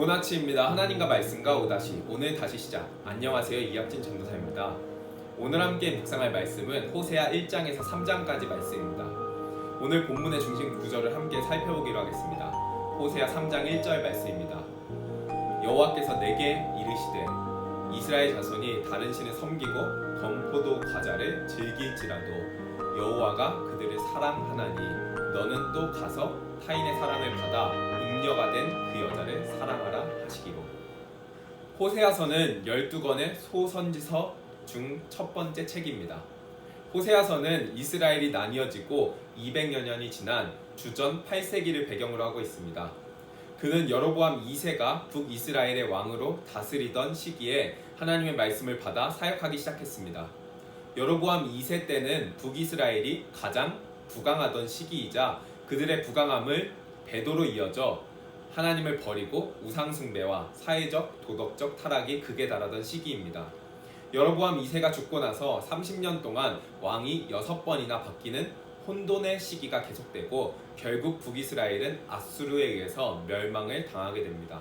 좋은 아침입니다. 하나님과 말씀과 오다시 오늘 다시 시작. 안녕하세요. 이학진 전도사입니다. 오늘 함께 묵상할 말씀은 호세아 1장에서 3장까지 말씀입니다. 오늘 본문의 중심 구절을 함께 살펴보기로 하겠습니다. 호세아 3장 1절 말씀입니다. 여호와께서 내게 이르시되 이스라엘 자손이 다른 신을 섬기고 건포도 과자를 즐길지라도 여호와가 그들을 사랑하나니 너는 또 가서 타인의 사랑을 받아 음녀가 된 그 여자를 사랑하라 하시기로 호세아서는 12권의 소선지서 중 첫 번째 책입니다. 호세아서는 이스라엘이 나뉘어지고 200여 년이 지난 주전 8세기를 배경으로 하고 있습니다. 그는 여로보암 2세가 북이스라엘의 왕으로 다스리던 시기에 하나님의 말씀을 받아 사역하기 시작했습니다. 여로보암 2세 때는 북이스라엘이 가장 부강하던 시기이자 그들의 부강함을 배도로 이어져 하나님을 버리고 우상숭배와 사회적 도덕적 타락이 극에 달하던 시기입니다. 여로보암 2세가 죽고 나서 30년 동안 왕이 6번이나 바뀌는 혼돈의 시기가 계속되고 결국 북이스라엘은 아수르에 의해서 멸망을 당하게 됩니다.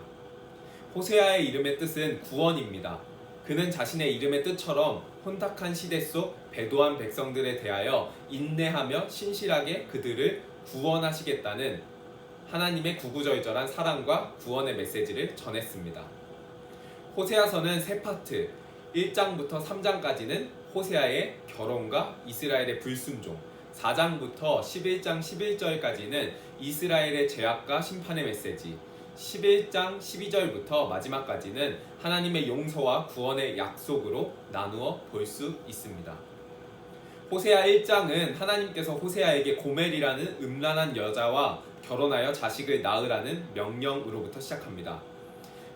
호세아의 이름의 뜻은 구원입니다. 그는 자신의 이름의 뜻처럼 혼탁한 시대 속 배도한 백성들에 대하여 인내하며 신실하게 그들을 구원하시겠다는 하나님의 구구절절한 사랑과 구원의 메시지를 전했습니다. 호세아서는 세 파트 1장부터 3장까지는 호세아의 결혼과 이스라엘의 불순종 4장부터 11장 11절까지는 이스라엘의 죄악과 심판의 메시지 11장 12절부터 마지막까지는 하나님의 용서와 구원의 약속으로 나누어 볼 수 있습니다. 호세아 1장은 하나님께서 호세아에게 고멜이라는 음란한 여자와 결혼하여 자식을 낳으라는 명령으로부터 시작합니다.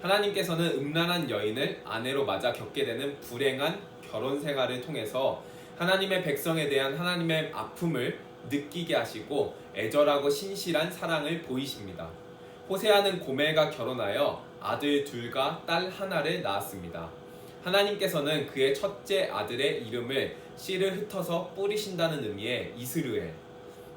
하나님께서는 음란한 여인을 아내로 맞아 겪게 되는 불행한 결혼 생활을 통해서 하나님의 백성에 대한 하나님의 아픔을 느끼게 하시고 애절하고 신실한 사랑을 보이십니다. 호세아는 고멜과 결혼하여 아들 둘과 딸 하나를 낳았습니다. 하나님께서는 그의 첫째 아들의 이름을 씨를 흩어서 뿌리신다는 의미의 이스르엘,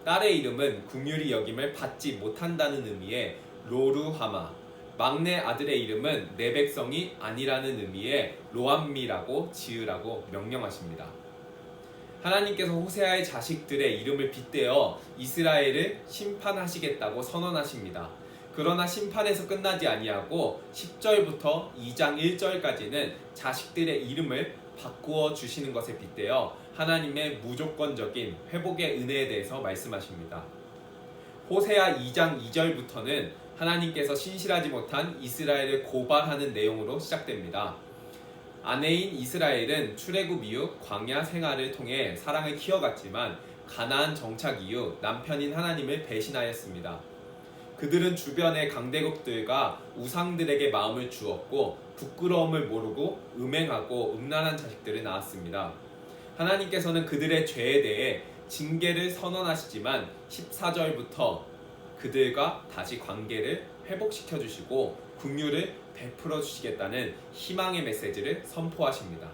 딸의 이름은 궁휼히 여김을 받지 못한다는 의미의 로루하마, 막내 아들의 이름은 내 백성이 아니라는 의미의 로암미라고 지으라고 명령하십니다. 하나님께서 호세아의 자식들의 이름을 빗대어 이스라엘을 심판하시겠다고 선언하십니다. 그러나 심판에서 끝나지 아니하고 10절부터 2장 1절까지는 자식들의 이름을 바꾸어 주시는 것에 빗대어 하나님의 무조건적인 회복의 은혜에 대해서 말씀하십니다. 호세아 2장 2절부터는 하나님께서 신실하지 못한 이스라엘을 고발하는 내용으로 시작됩니다. 아내인 이스라엘은 출애굽 이후 광야 생활을 통해 사랑을 키워갔지만 가나안 정착 이후 남편인 하나님을 배신하였습니다. 그들은 주변의 강대국들과 우상들에게 마음을 주었고 부끄러움을 모르고 음행하고 음란한 자식들을 낳았습니다. 하나님께서는 그들의 죄에 대해 징계를 선언하시지만 14절부터 그들과 다시 관계를 회복시켜 주시고 긍휼을 베풀어 주시겠다는 희망의 메시지를 선포하십니다.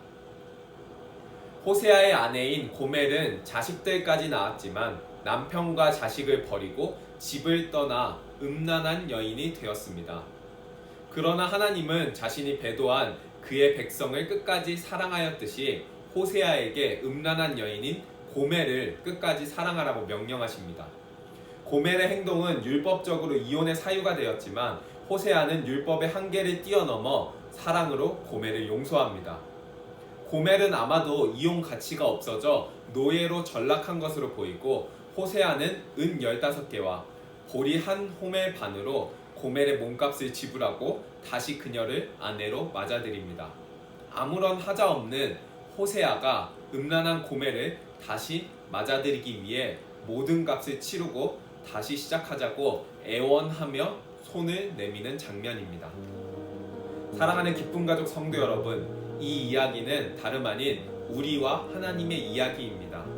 호세아의 아내인 고멜은 자식들까지 낳았지만 남편과 자식을 버리고 집을 떠나 음란한 여인이 되었습니다. 그러나 하나님은 자신이 배도한 그의 백성을 끝까지 사랑하였듯이 호세아에게 음란한 여인인 고멜을 끝까지 사랑하라고 명령하십니다. 고멜의 행동은 율법적으로 이혼의 사유가 되었지만 호세아는 율법의 한계를 뛰어넘어 사랑으로 고멜을 용서합니다. 고멜은 아마도 이용 가치가 없어져 노예로 전락한 것으로 보이고 호세아는 은 15개와 보리 한 호멜 반으로 고멜의 몸값을 지불하고 다시 그녀를 아내로 맞아들입니다. 아무런 하자 없는 호세아가 음란한 고멜을 다시 맞아들이기 위해 모든 값을 치르고 다시 시작하자고 애원하며 손을 내미는 장면입니다. 사랑하는 기쁜 가족 성도 여러분, 이 이야기는 다름 아닌 우리와 하나님의 이야기입니다.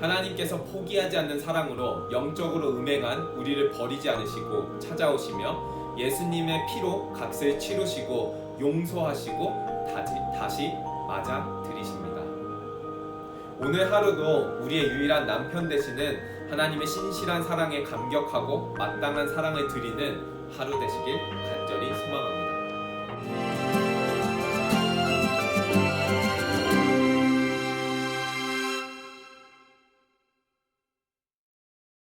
하나님께서 포기하지 않는 사랑으로 영적으로 음행한 우리를 버리지 않으시고 찾아오시며 예수님의 피로 값을 치르시고 용서하시고 다시, 다시 맞아 들이십니다. 오늘 하루도 우리의 유일한 남편 되시는 하나님의 신실한 사랑에 감격하고 마땅한 사랑을 드리는 하루 되시길 간절히 소망합니다.